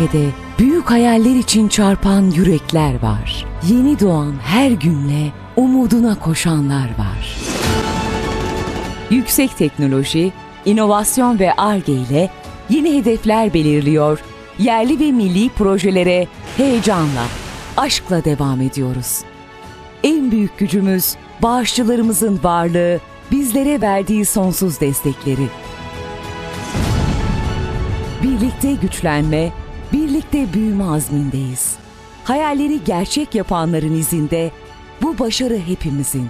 Ülkede büyük hayaller için çarpan yürekler var. Yeni doğan her günle umuduna koşanlar var. Yüksek teknoloji, inovasyon ve ARGE ile yeni hedefler belirliyor. Yerli ve milli projelere heyecanla, aşkla devam ediyoruz. En büyük gücümüz bağışçılarımızın varlığı, bizlere verdiği sonsuz destekleri. Birlikte güçlenme, birlikte büyüme azmindeyiz. Hayalleri gerçek yapanların izinde bu başarı hepimizin.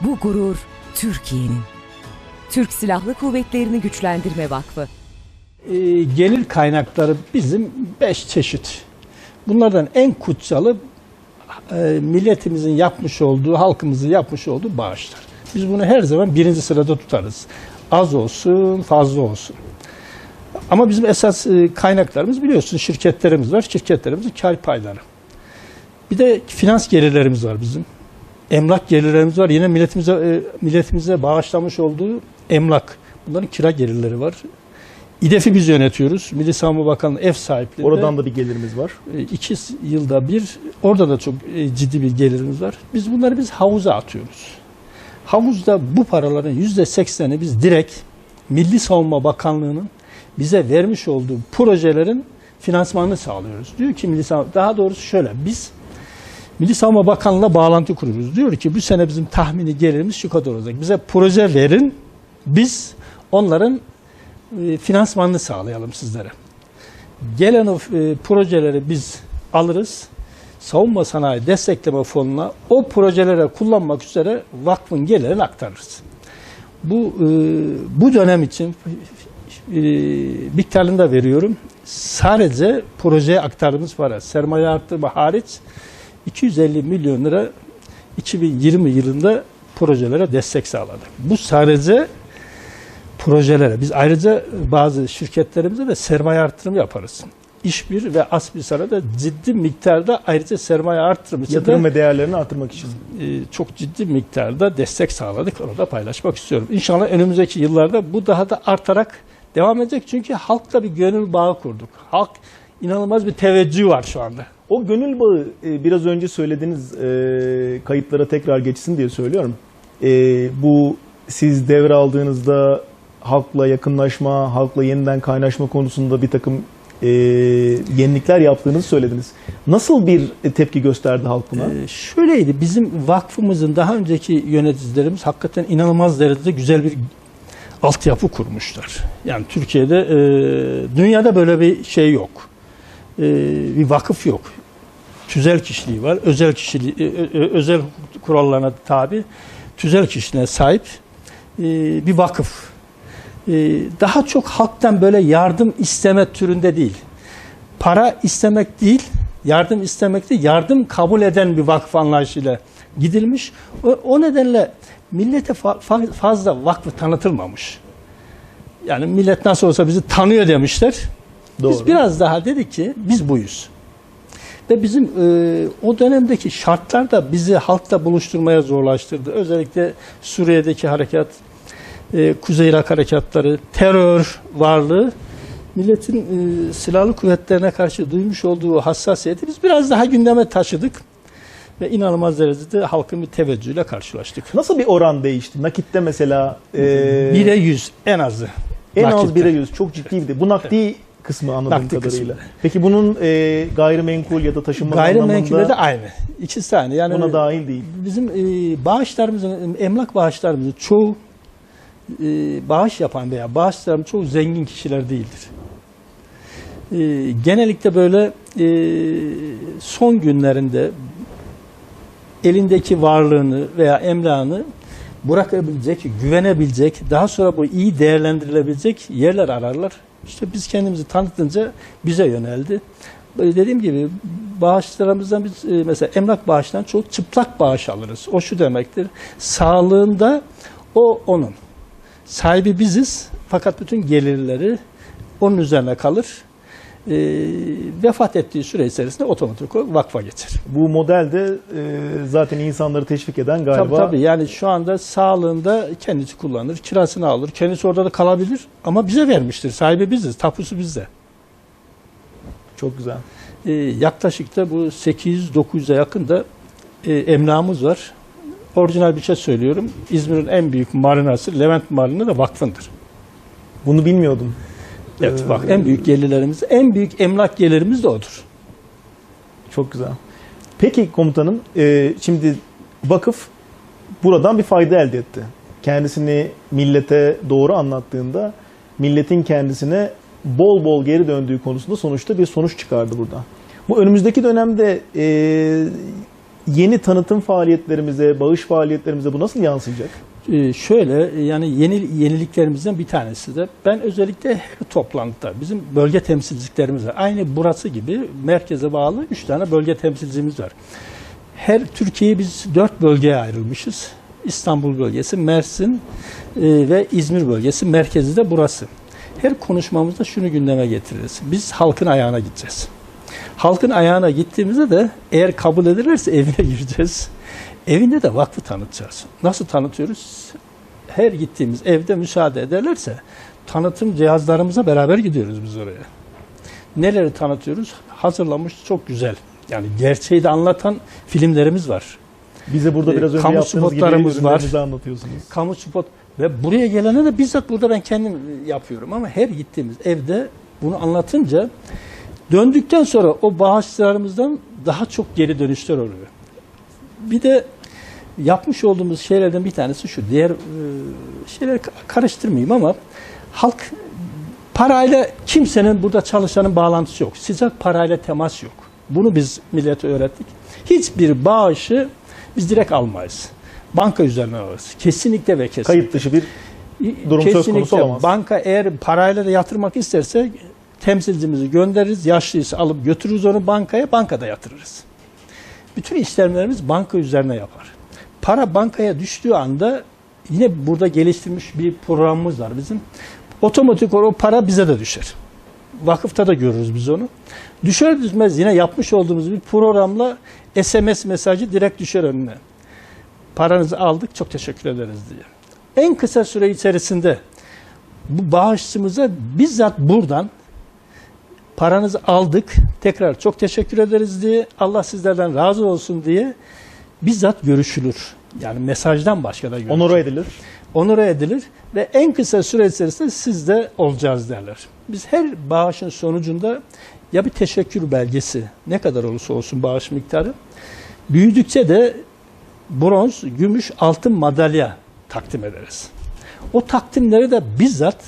Bu gurur Türkiye'nin. Türk Silahlı Kuvvetleri'ni Güçlendirme Vakfı. Ee, gelir kaynakları bizim beş çeşit. Bunlardan en kutsalı e, milletimizin yapmış olduğu, halkımızın yapmış olduğu bağışlar. Biz bunu her zaman birinci sırada tutarız. Az olsun, fazla olsun. Ama bizim esas e, kaynaklarımız biliyorsun şirketlerimiz var. Şirketlerimizin kar payları. Bir de finans gelirlerimiz var bizim. Emlak gelirlerimiz var. Yine milletimize e, milletimize bağışlamış olduğu emlak. Bunların kira gelirleri var. İDEF'i biz yönetiyoruz. Milli Savunma Bakanlığı ev sahipliğinde. Oradan da bir gelirimiz var. E, iki yılda bir orada da çok ciddi bir gelirimiz var. Biz bunları biz havuza atıyoruz. Havuzda bu paraların yüzde sekseni biz direkt Milli Savunma Bakanlığı'nın bize vermiş olduğu projelerin finansmanını sağlıyoruz. Diyor ki Milli Savunma, daha doğrusu şöyle biz Milli Savunma Bakanlığı'na bağlantı kuruyoruz. Diyor ki bu sene bizim tahmini gelirimiz şu kadar olacak. Bize proje verin, biz onların e, finansmanını sağlayalım sizlere. Gelen o e, projeleri biz alırız. Savunma Sanayi Destekleme Fonu'na o projelere kullanmak üzere vakfın gelirini aktarırız. Bu e, bu dönem için e, miktarını da veriyorum. Sadece projeye aktardığımız para, sermaye arttırma hariç 250 milyon lira 2020 yılında projelere destek sağladık. Bu sadece projelere. Biz ayrıca bazı şirketlerimize de sermaye artırımı yaparız. İş bir ve Asbisar'a da ciddi miktarda ayrıca sermaye artırımı için Yatırım ve değerlerini artırmak için. e, çok ciddi miktarda destek sağladık. Onu da paylaşmak istiyorum. İnşallah önümüzdeki yıllarda bu daha da artarak devam edecek. Çünkü halkla bir gönül bağı kurduk. Halk inanılmaz bir teveccüh var şu anda. O gönül bağı e, biraz önce söylediğiniz e, kayıtlara tekrar geçsin diye söylüyorum. E, bu siz devraldığınızda halkla yakınlaşma, halkla yeniden kaynaşma konusunda bir takım e, yenilikler yaptığınızı söylediniz. Nasıl bir tepki gösterdi halk buna? Ee, şöyleydi, bizim vakfımızın daha önceki yöneticilerimiz hakikaten inanılmaz derecede güzel bir altyapı kurmuşlar. Yani Türkiye'de, e, dünyada böyle bir şey yok. E, bir vakıf yok. Tüzel kişiliği var, özel kişiliği, e, e, özel kurallarına tabi, tüzel kişiliğine sahip e, bir vakıf. E, daha çok halktan böyle yardım isteme türünde değil. Para istemek değil, yardım istemek değil, yardım kabul eden bir vakıf anlayışıyla gidilmiş. O, o nedenle millete fa- fa- fazla vakfı tanıtılmamış. Yani millet nasıl olsa bizi tanıyor demişler. Biz Doğru. biraz daha dedik ki biz buyuz. Ve bizim e, o dönemdeki şartlar da bizi halkla buluşturmaya zorlaştırdı. Özellikle Suriye'deki harekat, e, Kuzey Irak harekatları, terör varlığı milletin e, silahlı kuvvetlerine karşı duymuş olduğu hassasiyeti biz biraz daha gündeme taşıdık. Ve inanılmaz derecede halkın bir teveccühüyle karşılaştık. Nasıl bir oran değişti? Nakitte mesela e, 1'e 100 en azı. en az nakitte. 1'e 100 çok ciddiydi. Bu nakdi kısmı anladığım Nakdi kadarıyla. kısmı. Peki bunun e, gayrimenkul ya da taşınma Gayrimenkule anlamında de aynı. İkisi de aynı. Yani buna dahil değil. Bizim e, bağışlarımızın, emlak bağışlarımızın çoğu e, bağış yapan veya bağışlarım çoğu zengin kişiler değildir. E, genellikle böyle e, son günlerinde elindeki varlığını veya emlakını bırakabilecek, güvenebilecek, daha sonra bu iyi değerlendirilebilecek yerler ararlar. İşte biz kendimizi tanıtınca bize yöneldi. Dediğim gibi bağışlarımızdan biz e, mesela emlak bağıştan çok çıplak bağış alırız. O şu demektir. Sağlığında o onun. Sahibi biziz fakat bütün gelirleri onun üzerine kalır. E, vefat ettiği süre içerisinde otomatik olarak vakfa geçer. Bu model de e, zaten insanları teşvik eden galiba. Tabii tabii yani şu anda sağlığında kendisi kullanır, kirasını alır, kendisi orada da kalabilir ama bize vermiştir. Sahibi biziz, tapusu bizde. Çok güzel. E, yaklaşık da bu 800-900'e yakın da e, emlakımız var. Orijinal bir şey söylüyorum. İzmir'in en büyük marinası Levent Marina da vakfındır. Bunu bilmiyordum. Evet Ee, bak en büyük gelirlerimiz, en büyük emlak gelirimiz de odur. Çok güzel. Peki komutanım, e, şimdi vakıf buradan bir fayda elde etti. Kendisini millete doğru anlattığında milletin kendisine bol bol geri döndüğü konusunda sonuçta bir sonuç çıkardı burada. Bu önümüzdeki dönemde e, yeni tanıtım faaliyetlerimize, bağış faaliyetlerimize bu nasıl yansıyacak? Ee, şöyle yani yeni yeniliklerimizden bir tanesi de ben özellikle her toplantıda bizim bölge temsilciliklerimiz var. Aynı burası gibi merkeze bağlı 3 tane bölge temsilcimiz var. Her Türkiye'yi biz 4 bölgeye ayrılmışız. İstanbul bölgesi, Mersin e, ve İzmir bölgesi, merkezi de burası. Her konuşmamızda şunu gündeme getiririz. Biz halkın ayağına gideceğiz. Halkın ayağına gittiğimizde de eğer kabul edilirse evine gireceğiz. Evinde de vakfı tanıtacağız. Nasıl tanıtıyoruz? Her gittiğimiz evde müsaade ederlerse tanıtım cihazlarımıza beraber gidiyoruz biz oraya. Neleri tanıtıyoruz? Hazırlamış çok güzel. Yani gerçeği de anlatan filmlerimiz var. Bize burada E, biraz önce kamu yaptığınız gibi spotlarımız var. ürünlerinizi anlatıyorsunuz. Kamu spot ve buraya gelene de bizzat burada ben kendim yapıyorum ama her gittiğimiz evde bunu anlatınca döndükten sonra o bağışlarımızdan daha çok geri dönüşler oluyor. Bir de yapmış olduğumuz şeylerden bir tanesi şu. Diğer e, şeyleri ka- karıştırmayayım ama halk parayla kimsenin burada çalışanın bağlantısı yok. Sıcak parayla temas yok. Bunu biz millete öğrettik. Hiçbir bağışı biz direkt almayız. Banka üzerinden alırız. Kesinlikle ve kesinlikle. Kayıt dışı bir durum söz konusu Kesinlikle olamaz. Banka eğer parayla da yatırmak isterse temsilcimizi göndeririz. Yaşlıysa alıp götürürüz onu bankaya, bankada yatırırız. Bütün işlemlerimiz banka üzerine yapar. Para bankaya düştüğü anda yine burada geliştirilmiş bir programımız var bizim. Otomatik olarak o para bize de düşer. Vakıfta da görürüz biz onu. Düşer düşmez yine yapmış olduğumuz bir programla SMS mesajı direkt düşer önüne. Paranızı aldık çok teşekkür ederiz diye. En kısa süre içerisinde bu bağışçımıza bizzat buradan paranızı aldık tekrar çok teşekkür ederiz diye Allah sizlerden razı olsun diye bizzat görüşülür. Yani mesajdan başka da görüşülür. onore edilir. onore edilir ve en kısa süre içerisinde siz de olacağız derler. Biz her bağışın sonucunda ya bir teşekkür belgesi ne kadar olursa olsun bağış miktarı büyüdükçe de bronz, gümüş, altın madalya takdim ederiz. O takdimleri de bizzat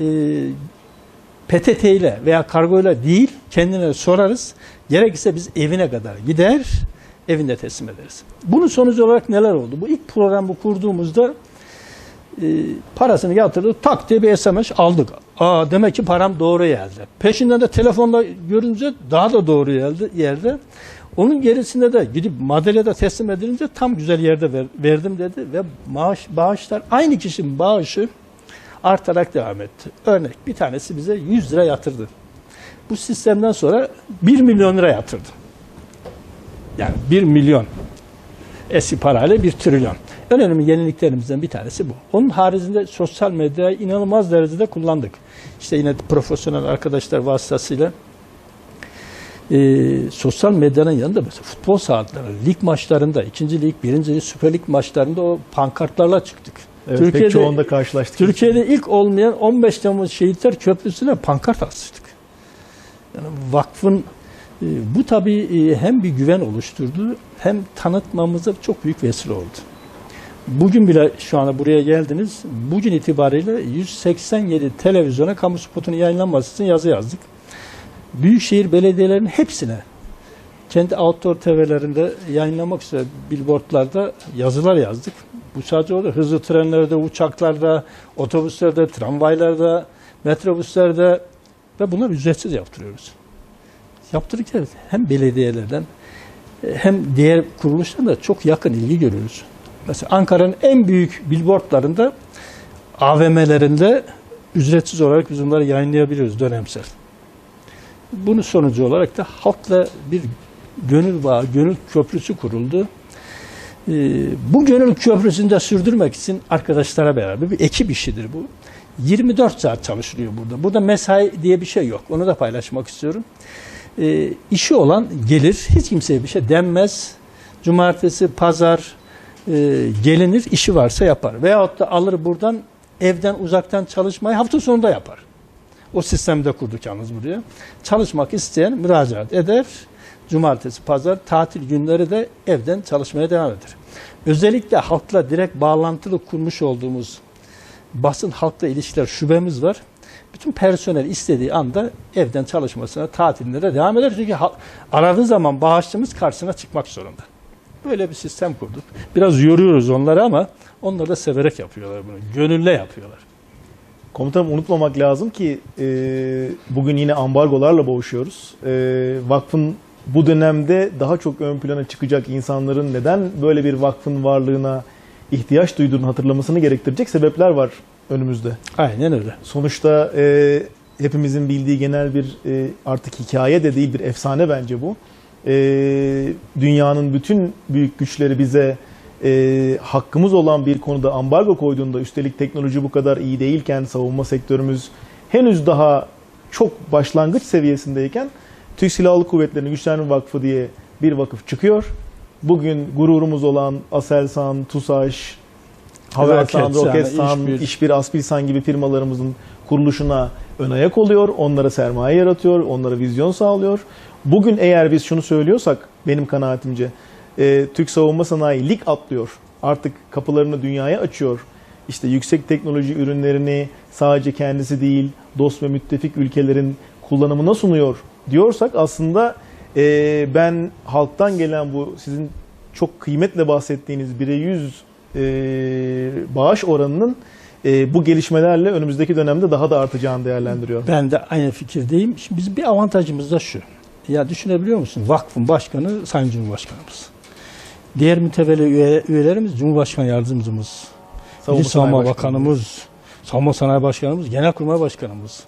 e, PTT ile veya kargo ile değil kendine sorarız. Gerekirse biz evine kadar gider, evinde teslim ederiz. Bunun sonucu olarak neler oldu? Bu ilk programı kurduğumuzda e, parasını yatırdık, tak diye bir SMS aldık. Aa demek ki param doğru yerde. Peşinden de telefonla görünce daha da doğru yerde. yerde. Onun gerisinde de gidip madalyada teslim edilince tam güzel yerde ver- verdim dedi ve maaş bağışlar aynı kişinin bağışı artarak devam etti. Örnek bir tanesi bize 100 lira yatırdı. Bu sistemden sonra 1 milyon lira yatırdı. Yani 1 milyon eski parayla 1 trilyon. En önemli yeniliklerimizden bir tanesi bu. Onun haricinde sosyal medyayı inanılmaz derecede kullandık. İşte yine profesyonel arkadaşlar vasıtasıyla e, sosyal medyanın yanında mesela futbol saatleri, lig maçlarında, ikinci lig, birinci lig, süper lig maçlarında o pankartlarla çıktık. Evet, pek çoğunda karşılaştık. Türkiye'de ilk olmayan 15 Temmuz Şehitler Köprüsü'ne pankart astık. Yani vakfın bu tabii e, hem bir güven oluşturdu hem tanıtmamıza çok büyük vesile oldu. Bugün bile şu anda buraya geldiniz. Bugün itibariyle 187 televizyona kamu spotunun yayınlanması için yazı yazdık. Büyükşehir belediyelerinin hepsine kendi outdoor TV'lerinde yayınlamak üzere billboardlarda yazılar yazdık. Bu sadece orada hızlı trenlerde, uçaklarda, otobüslerde, tramvaylarda, metrobüslerde ve bunları ücretsiz yaptırıyoruz. Yaptırırken hem belediyelerden e, hem diğer kuruluşlardan da çok yakın ilgi görüyoruz. Mesela Ankara'nın en büyük billboardlarında AVM'lerinde ücretsiz olarak biz bunları yayınlayabiliyoruz dönemsel. Bunun sonucu olarak da halkla bir gönül bağı, gönül köprüsü kuruldu. Ee, bu gönül köprüsünü de sürdürmek için arkadaşlara beraber bir ekip işidir bu. 24 saat çalışılıyor burada. Burada mesai diye bir şey yok. Onu da paylaşmak istiyorum. E, işi olan gelir. Hiç kimseye bir şey denmez. Cumartesi, pazar e, gelinir, işi varsa yapar. Veyahut da alır buradan evden uzaktan çalışmayı hafta sonunda yapar. O sistemde kurduk yalnız buraya. Çalışmak isteyen müracaat eder. Cumartesi, pazar, tatil günleri de evden çalışmaya devam eder. Özellikle halkla direkt bağlantılı kurmuş olduğumuz basın halkla ilişkiler şubemiz var. Bütün personel istediği anda evden çalışmasına, tatiline de devam eder. Çünkü aradığı zaman bağışçımız karşısına çıkmak zorunda. Böyle bir sistem kurduk. Biraz yoruyoruz onları ama onlar da severek yapıyorlar bunu. Gönülle yapıyorlar. Komutanım unutmamak lazım ki e, bugün yine ambargolarla boğuşuyoruz. E, vakfın bu dönemde daha çok ön plana çıkacak insanların neden böyle bir vakfın varlığına ihtiyaç duyduğunu hatırlamasını gerektirecek sebepler var önümüzde. Aynen öyle. Sonuçta e, hepimizin bildiği genel bir e, artık hikaye de değil bir efsane bence bu. E, dünyanın bütün büyük güçleri bize e, hakkımız olan bir konuda ambargo koyduğunda üstelik teknoloji bu kadar iyi değilken savunma sektörümüz henüz daha çok başlangıç seviyesindeyken Türk Silahlı Kuvvetleri'nin Güçlenme Vakfı diye bir vakıf çıkıyor. Bugün gururumuz olan Aselsan, TUSAŞ, Havelsan, Roketsan, İşbir. İşbir, Aspilsan gibi firmalarımızın kuruluşuna ön ayak oluyor. Onlara sermaye yaratıyor, onlara vizyon sağlıyor. Bugün eğer biz şunu söylüyorsak benim kanaatimce e, Türk savunma sanayi lig atlıyor. Artık kapılarını dünyaya açıyor. İşte yüksek teknoloji ürünlerini sadece kendisi değil dost ve müttefik ülkelerin kullanımına sunuyor diyorsak aslında e, ben halktan gelen bu sizin çok kıymetle bahsettiğiniz 1'e 100 e, bağış oranının e, bu gelişmelerle önümüzdeki dönemde daha da artacağını değerlendiriyor. Ben de aynı fikirdeyim. Şimdi bizim bir avantajımız da şu. Ya düşünebiliyor musun? Vakfın başkanı Sayın Cumhurbaşkanımız. Diğer mütevelli üye- üyelerimiz Cumhurbaşkanı Yardımcımız, Savunma Sanayi Bakanımız, Savunma Sanayi Başkanımız, Genelkurmay Başkanımız.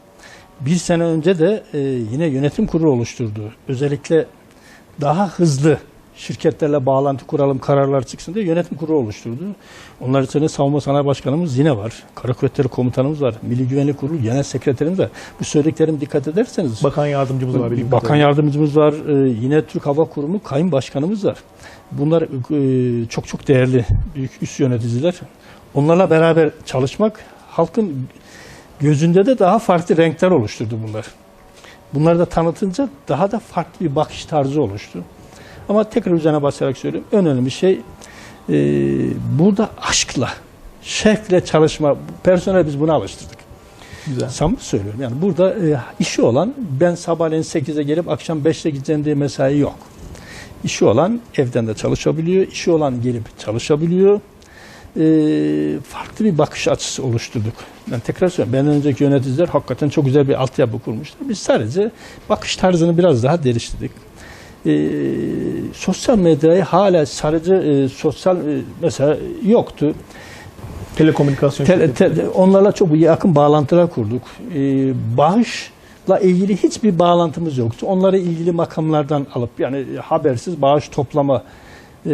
Bir sene önce de e, yine yönetim kurulu oluşturdu. Özellikle daha hızlı şirketlerle bağlantı kuralım, kararlar çıksın diye yönetim kurulu oluşturdu. Onlar içinde Savunma Sanayi Başkanımız yine var. Kara Kuvvetleri Komutanımız var. Milli Güvenlik Kurulu Genel Sekreterimiz var. Bu söylediklerim dikkat ederseniz Bakan yardımcımız var. bildiğim Bakan yardımcımız var. Ee, yine Türk Hava Kurumu kayın başkanımız var. Bunlar e, çok çok değerli büyük üst yöneticiler. Onlarla beraber çalışmak halkın gözünde de daha farklı renkler oluşturdu bunlar. Bunları da tanıtınca daha da farklı bir bakış tarzı oluştu. Ama tekrar üzerine basarak söylüyorum. En önemli şey e, burada aşkla, şevkle çalışma. Personel biz buna alıştırdık. Güzel. Samimi söylüyorum. Yani burada e, işi olan ben sabahleyin 8'e gelip akşam 5'te gideceğim diye mesai yok. İşi olan evden de çalışabiliyor. işi olan gelip çalışabiliyor. E, farklı bir bakış açısı oluşturduk. Ben tekrar söylüyorum. Benden önceki yöneticiler hakikaten çok güzel bir altyapı kurmuşlar. Biz sadece bakış tarzını biraz daha değiştirdik. E, sosyal medyayı hala sadece e, sosyal e, mesela yoktu. Telekomünikasyon Te- te- onlarla çok yakın bağlantılar kurduk. Ee, bağışla ilgili hiçbir bağlantımız yoktu. Onları ilgili makamlardan alıp yani habersiz bağış toplama e,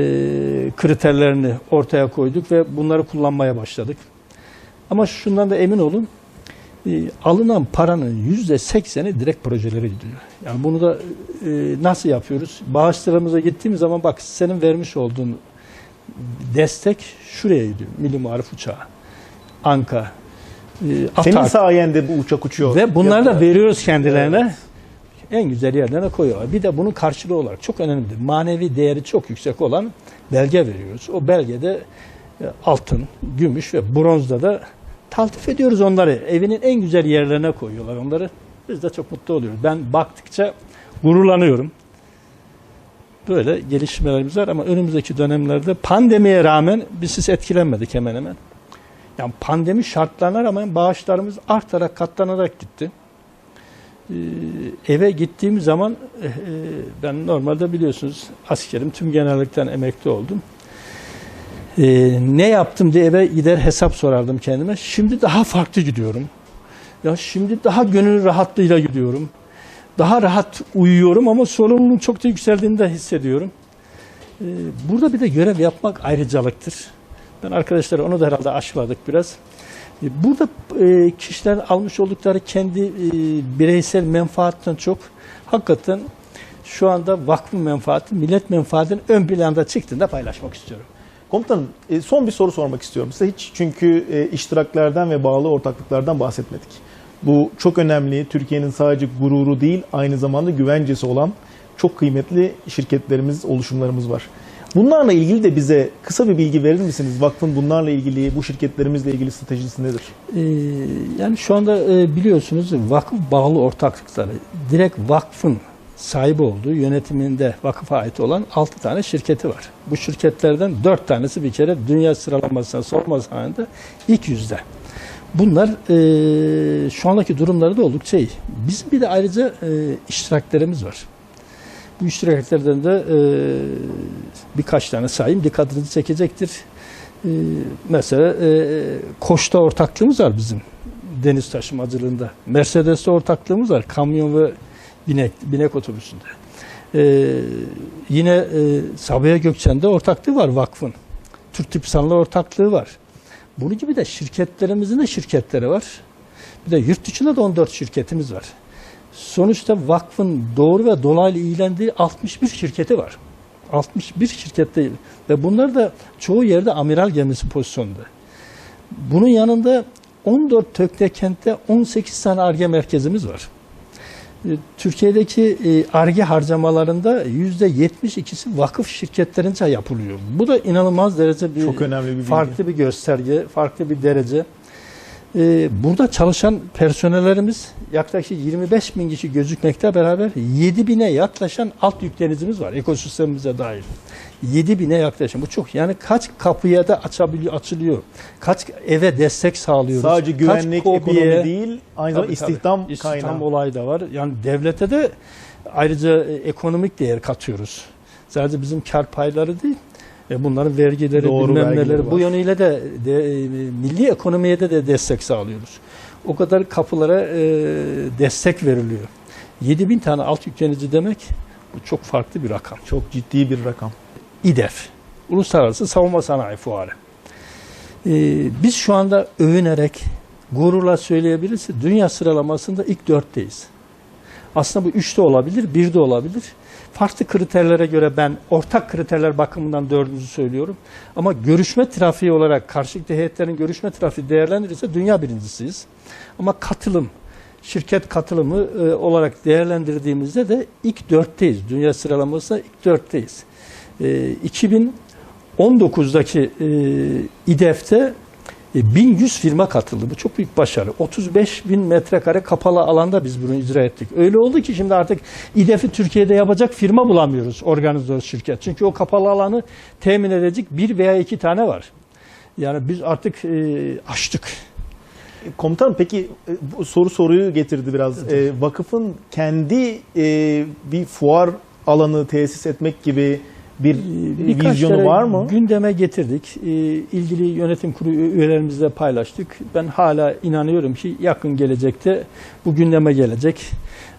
kriterlerini ortaya koyduk ve bunları kullanmaya başladık. Ama şundan da emin olun e, alınan paranın yüzde sekseni direkt projelere gidiyor. Yani bunu da e, nasıl yapıyoruz? Bağışlarımıza gittiğimiz zaman bak senin vermiş olduğun destek şuraya gidiyor. Milli Marif Uçağı, Anka, e, Senin sayende bu uçak uçuyor. ve bunları da veriyoruz kendilerine. En güzel yerlerine koyuyorlar. Bir de bunun karşılığı olarak çok önemli. Manevi değeri çok yüksek olan belge veriyoruz. O belgede e, altın, gümüş ve bronzda da taltif ediyoruz onları. Evinin en güzel yerlerine koyuyorlar onları. Biz de çok mutlu oluyoruz. Ben baktıkça gururlanıyorum. Böyle gelişmelerimiz var ama önümüzdeki dönemlerde pandemiye rağmen biz siz etkilenmedik hemen hemen. Yani pandemi şartlarına rağmen bağışlarımız artarak katlanarak gitti. Ee, eve gittiğim zaman e, ben normalde biliyorsunuz askerim tüm genellikten emekli oldum. Ee, ne yaptım diye eve gider hesap sorardım kendime. Şimdi daha farklı gidiyorum. Ya şimdi daha gönül rahatlığıyla gidiyorum. Daha rahat uyuyorum ama sorumluluğun çok da yükseldiğini de hissediyorum. Ee, burada bir de görev yapmak ayrıcalıktır. Ben arkadaşlar onu da herhalde aşıladık biraz. E, Burada e, kişilerin almış oldukları kendi e, bireysel menfaatten çok hakikaten şu anda vakfın menfaati, millet menfaatinin ön planda çıktığında paylaşmak istiyorum. Komutanım e, son bir soru sormak istiyorum size. Hiç çünkü e, iştiraklerden ve bağlı ortaklıklardan bahsetmedik. Bu çok önemli. Türkiye'nin sadece gururu değil aynı zamanda güvencesi olan çok kıymetli şirketlerimiz, oluşumlarımız var. Bunlarla ilgili de bize kısa bir bilgi verir misiniz? Vakfın bunlarla ilgili, bu şirketlerimizle ilgili stratejisi nedir? Ee, yani şu anda e, biliyorsunuz vakıf bağlı ortaklıkları direkt vakfın sahibi olduğu yönetiminde vakıfa ait olan 6 tane şirketi var. Bu şirketlerden 4 tanesi bir kere dünya sıralamasına sorması halinde ilk yüzde. Bunlar e, şu andaki durumları da oldukça iyi. Bizim bir de ayrıca e, iştiraklerimiz var. Bu iştiraklerden de e, birkaç tane sayayım dikkatinizi çekecektir. E, mesela e, Koç'ta ortaklığımız var bizim deniz taşımacılığında. Mercedes'te ortaklığımız var kamyon ve binek, binek otobüsünde. E, yine e, Sabiha Gökçen'de ortaklığı var vakfın. Türk Tipisan'la ortaklığı var. Bunun gibi de şirketlerimizin de şirketleri var. Bir de yurt dışında da 14 şirketimiz var. Sonuçta vakfın doğru ve dolaylı ilgilendiği 61 şirketi var. 61 şirket değil. Ve bunlar da çoğu yerde amiral gemisi pozisyonunda. Bunun yanında 14 Tökte kentte 18 tane ARGE merkezimiz var. E, Türkiye'deki ARGE harcamalarında %72'si vakıf şirketlerince yapılıyor. Bu da inanılmaz derece bir Çok önemli bir bilgi. farklı bir gösterge, farklı bir derece. Ee, burada çalışan personellerimiz yaklaşık 25 bin kişi gözükmekte beraber 7 bine yaklaşan alt yüklenicimiz var ekosistemimize dair. 7 bine yaklaşan bu çok yani kaç kapıya da açabiliyor, açılıyor. Kaç eve destek sağlıyoruz. Sadece kaç güvenlik, KOBİ'ye- ekonomi değil, aynı zamanda Tabii, tabii. istihdam, İstihdam kaynağı. olayı da var. Yani devlete de ayrıca e, ekonomik değer katıyoruz. Sadece bizim kar payları değil. E bunların vergileri, Doğru, bilmem neleri bu yönüyle de, de e, milli ekonomiye de, de destek sağlıyoruz. O kadar kapılara e, destek veriliyor. 7 bin tane alt yüklenici demek bu çok farklı bir rakam. Çok ciddi bir rakam. İDEF, Uluslararası Savunma Sanayi Fuarı. Ee, biz şu anda övünerek, gururla söyleyebiliriz. Dünya sıralamasında ilk dörtteyiz. Aslında bu üçte olabilir, birde olabilir. Farklı kriterlere göre ben ortak kriterler bakımından dördüncü söylüyorum. Ama görüşme trafiği olarak karşılıklı heyetlerin görüşme trafiği değerlendirirse dünya birincisiyiz. Ama katılım, şirket katılımı e, olarak değerlendirdiğimizde de ilk dörtteyiz. Dünya sıralamasında ilk dörtteyiz. E, 2019'daki e, İDEF'te 1100 firma katıldı. Bu çok büyük başarı. 35 bin metrekare kapalı alanda biz bunu icra ettik. Öyle oldu ki şimdi artık İDEF'i Türkiye'de yapacak firma bulamıyoruz organizatör şirket. Çünkü o kapalı alanı temin edecek bir veya iki tane var. Yani biz artık e, açtık. Komutanım peki e, bu soru soruyu getirdi biraz. E, vakıfın kendi e, bir fuar alanı tesis etmek gibi bir Ee, Birkaç vizyonu var mı? Gündeme getirdik. Ee, ilgili yönetim kurulu üyelerimizle paylaştık. Ben hala inanıyorum ki yakın gelecekte bu gündeme gelecek.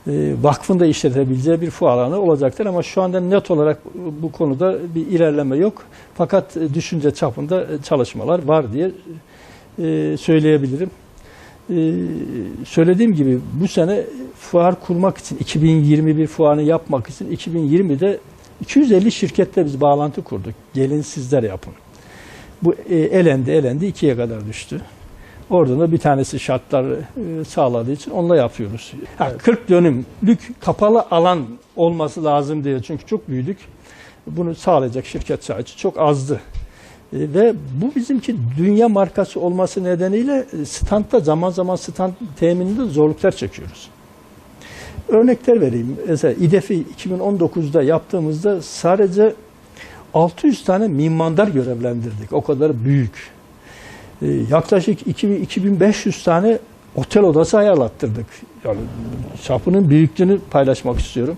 Ee, vakfın da işletebileceği bir fuar alanı olacaktır ama şu anda net olarak bu konuda bir ilerleme yok. Fakat e, düşünce çapında e, çalışmalar var diye e, söyleyebilirim. Ee, söylediğim gibi bu sene fuar kurmak için 2021 fuarını yapmak için 2020'de 250 şirketle biz bağlantı kurduk. Gelin sizler yapın. Bu e, elendi elendi ikiye kadar düştü. Oradan da bir tanesi şartlar e, sağladığı için onunla yapıyoruz. Ha, 40 dönümlük kapalı alan olması lazım diye çünkü çok büyüdük. Bunu sağlayacak şirket sayısı çok azdı. E, Ve bu bizimki dünya markası olması nedeniyle standta zaman zaman stand temininde zorluklar çekiyoruz. Örnekler vereyim. Mesela İDEF'i 2019'da yaptığımızda sadece 600 tane mimandar görevlendirdik. O kadar büyük. Ee, yaklaşık 2000 2500 tane otel odası ayarlattırdık. Yani çapının büyüklüğünü paylaşmak istiyorum.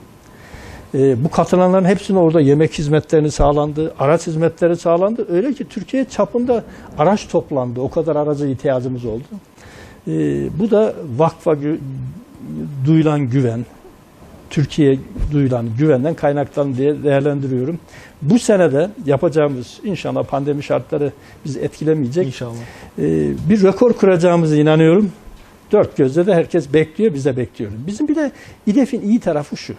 Ee, bu katılanların hepsine orada yemek hizmetlerini sağlandı, araç hizmetleri sağlandı. Öyle ki Türkiye çapında araç toplandı. O kadar araca ihtiyacımız oldu. Ee, bu da vakfa duyulan güven, Türkiye'ye duyulan güvenden kaynaklan diye değerlendiriyorum. Bu senede yapacağımız inşallah pandemi şartları bizi etkilemeyecek. İnşallah. Ee, bir rekor kuracağımıza inanıyorum. Dört gözle de herkes bekliyor, bize bekliyoruz. Bizim bir de İDEF'in iyi tarafı şu.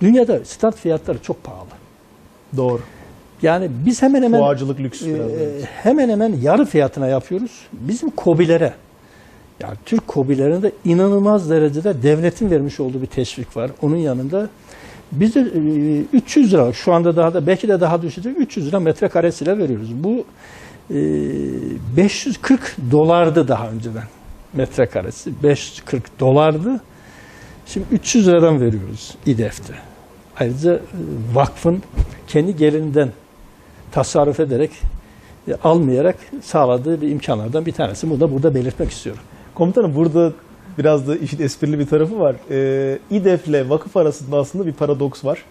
Dünyada start fiyatları çok pahalı. Doğru. Yani biz hemen hemen Fuarcılık lüks e, e, hemen hemen yarı fiyatına yapıyoruz. Bizim kobilere yani Türk kobilerinde inanılmaz derecede devletin vermiş olduğu bir teşvik var. Onun yanında biz de e, 300 lira şu anda daha da belki de daha düşecek 300 lira metrekaresiyle veriyoruz. Bu e, 540 dolardı daha önceden metrekaresi. 540 dolardı. Şimdi 300 liradan veriyoruz İDEF'te. Ayrıca e, vakfın kendi gelirinden tasarruf ederek e, almayarak sağladığı bir imkanlardan bir tanesi. Bunu da burada belirtmek istiyorum. Komutanım burada biraz da işin esprili bir tarafı var. Ee, İDEF ile vakıf arasında aslında bir paradoks var.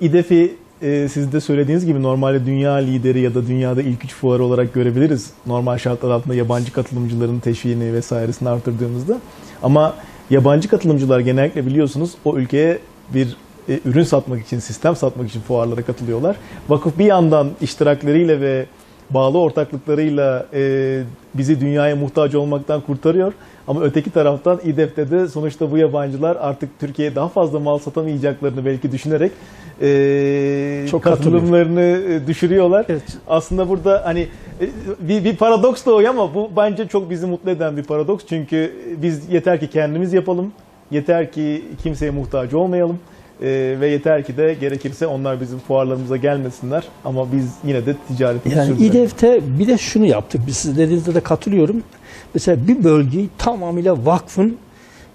İDEF'i e, siz de söylediğiniz gibi normalde dünya lideri ya da dünyada ilk üç fuarı olarak görebiliriz. Normal şartlar altında yabancı katılımcıların teşviğini vesairesini artırdığımızda. Ama yabancı katılımcılar genellikle biliyorsunuz o ülkeye bir e, ürün satmak için, sistem satmak için fuarlara katılıyorlar. Vakıf bir yandan iştirakleriyle ve bağlı ortaklıklarıyla e, bizi dünyaya muhtaç olmaktan kurtarıyor. Ama öteki taraftan İDEF'te de sonuçta bu yabancılar artık Türkiye'ye daha fazla mal satamayacaklarını belki düşünerek e, Çok katılımlarını e, düşürüyorlar. Evet. Aslında burada hani e, bir, bir paradoks da o ama bu bence çok bizi mutlu eden bir paradoks. Çünkü biz yeter ki kendimiz yapalım. Yeter ki kimseye muhtaç olmayalım. E, ve yeter ki de gerekirse onlar bizim fuarlarımıza gelmesinler. Ama biz yine de ticaretimizi Yani sürdürelim. İDEF'te bir de şunu yaptık. Biz siz dediğinizde de katılıyorum. Mesela bir bölgeyi tamamıyla vakfın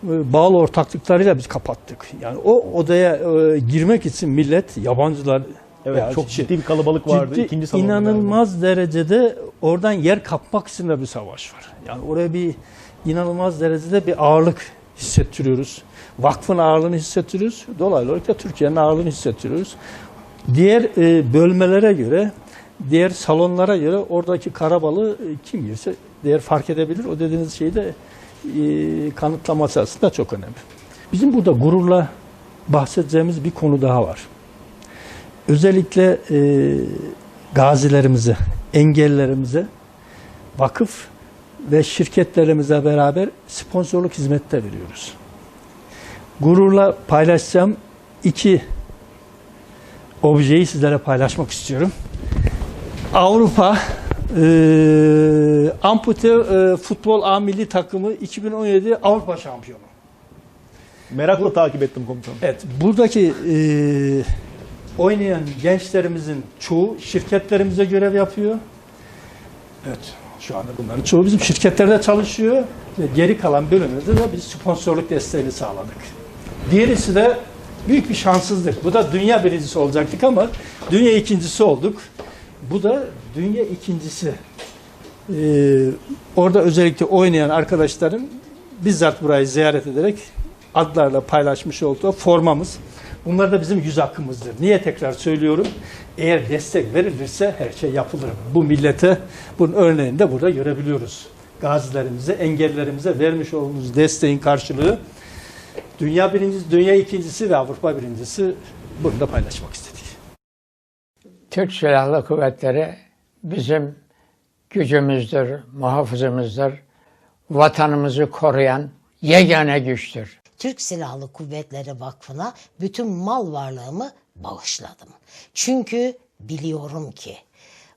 e, bağlı ortaklıklarıyla biz kapattık. Yani o odaya e, girmek için millet, yabancılar Evet, çok şey- ciddi bir kalabalık vardı. ciddi, İkinci salonda inanılmaz derecede oradan yer kapmak için de bir savaş var. Yani oraya bir inanılmaz derecede bir ağırlık hissettiriyoruz. Vakfın ağırlığını hissettiriyoruz. Dolaylı olarak da Türkiye'nin ağırlığını hissettiriyoruz. Diğer e, bölmelere göre, diğer salonlara göre oradaki karabalığı e, kim girse değer fark edebilir. O dediğiniz şeyi de e, kanıtlaması aslında çok önemli. Bizim burada gururla bahsedeceğimiz bir konu daha var özellikle e, gazilerimize, engellerimize vakıf ve şirketlerimize beraber sponsorluk hizmette veriyoruz. Gururla paylaşacağım iki objeyi sizlere paylaşmak istiyorum. Avrupa e, Ampute e, Futbol A Milli Takımı 2017 Avrupa Şampiyonu. Merakla takip ettim komutanım. Evet, buradaki e, oynayan gençlerimizin çoğu şirketlerimize görev yapıyor. Evet, şu anda bunların çoğu bizim şirketlerde çalışıyor ve geri kalan bölümünde de biz sponsorluk desteğini sağladık. Diğerisi de büyük bir şanssızlık. Bu da dünya birincisi olacaktık ama dünya ikincisi olduk. Bu da dünya ikincisi. Ee, orada özellikle oynayan arkadaşların bizzat burayı ziyaret ederek adlarla paylaşmış olduğu formamız. Bunlar da bizim yüz hakkımızdır. Niye tekrar söylüyorum? Eğer destek verilirse her şey yapılır. Bu millete bunun örneğini de burada görebiliyoruz. Gazilerimize, engellerimize vermiş olduğumuz desteğin karşılığı dünya birincisi, dünya ikincisi ve Avrupa birincisi bunu da paylaşmak istedik. Türk Silahlı Kuvvetleri bizim gücümüzdür, muhafızımızdır. Vatanımızı koruyan yegane güçtür. Türk Silahlı Kuvvetleri Vakfı'na bütün mal varlığımı bağışladım. Çünkü biliyorum ki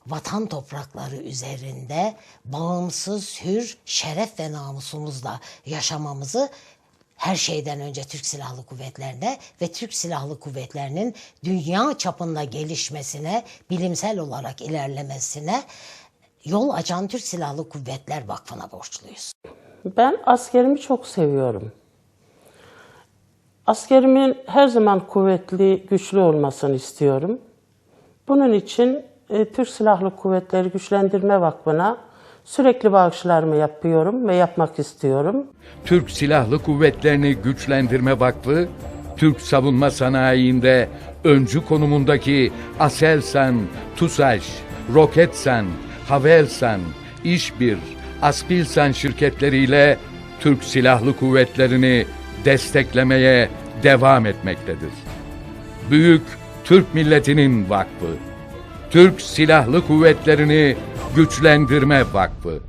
vatan toprakları üzerinde bağımsız, hür, şeref ve namusumuzla yaşamamızı her şeyden önce Türk Silahlı Kuvvetlerine ve Türk Silahlı Kuvvetlerinin dünya çapında gelişmesine, bilimsel olarak ilerlemesine yol açan Türk Silahlı Kuvvetler Vakfı'na borçluyuz. Ben askerimi çok seviyorum. Askerimin her zaman kuvvetli, güçlü olmasını istiyorum. Bunun için e, Türk Silahlı Kuvvetleri Güçlendirme Vakfı'na sürekli bağışlarımı yapıyorum ve yapmak istiyorum. Türk Silahlı Kuvvetlerini Güçlendirme Vakfı, Türk savunma sanayinde öncü konumundaki Aselsan, TUSAŞ, Roketsan, Havelsan, İşbir, Aspilsan şirketleriyle Türk Silahlı Kuvvetlerini desteklemeye devam etmektedir. Büyük Türk milletinin vakfı. Türk Silahlı Kuvvetleri'ni Güçlendirme Vakfı.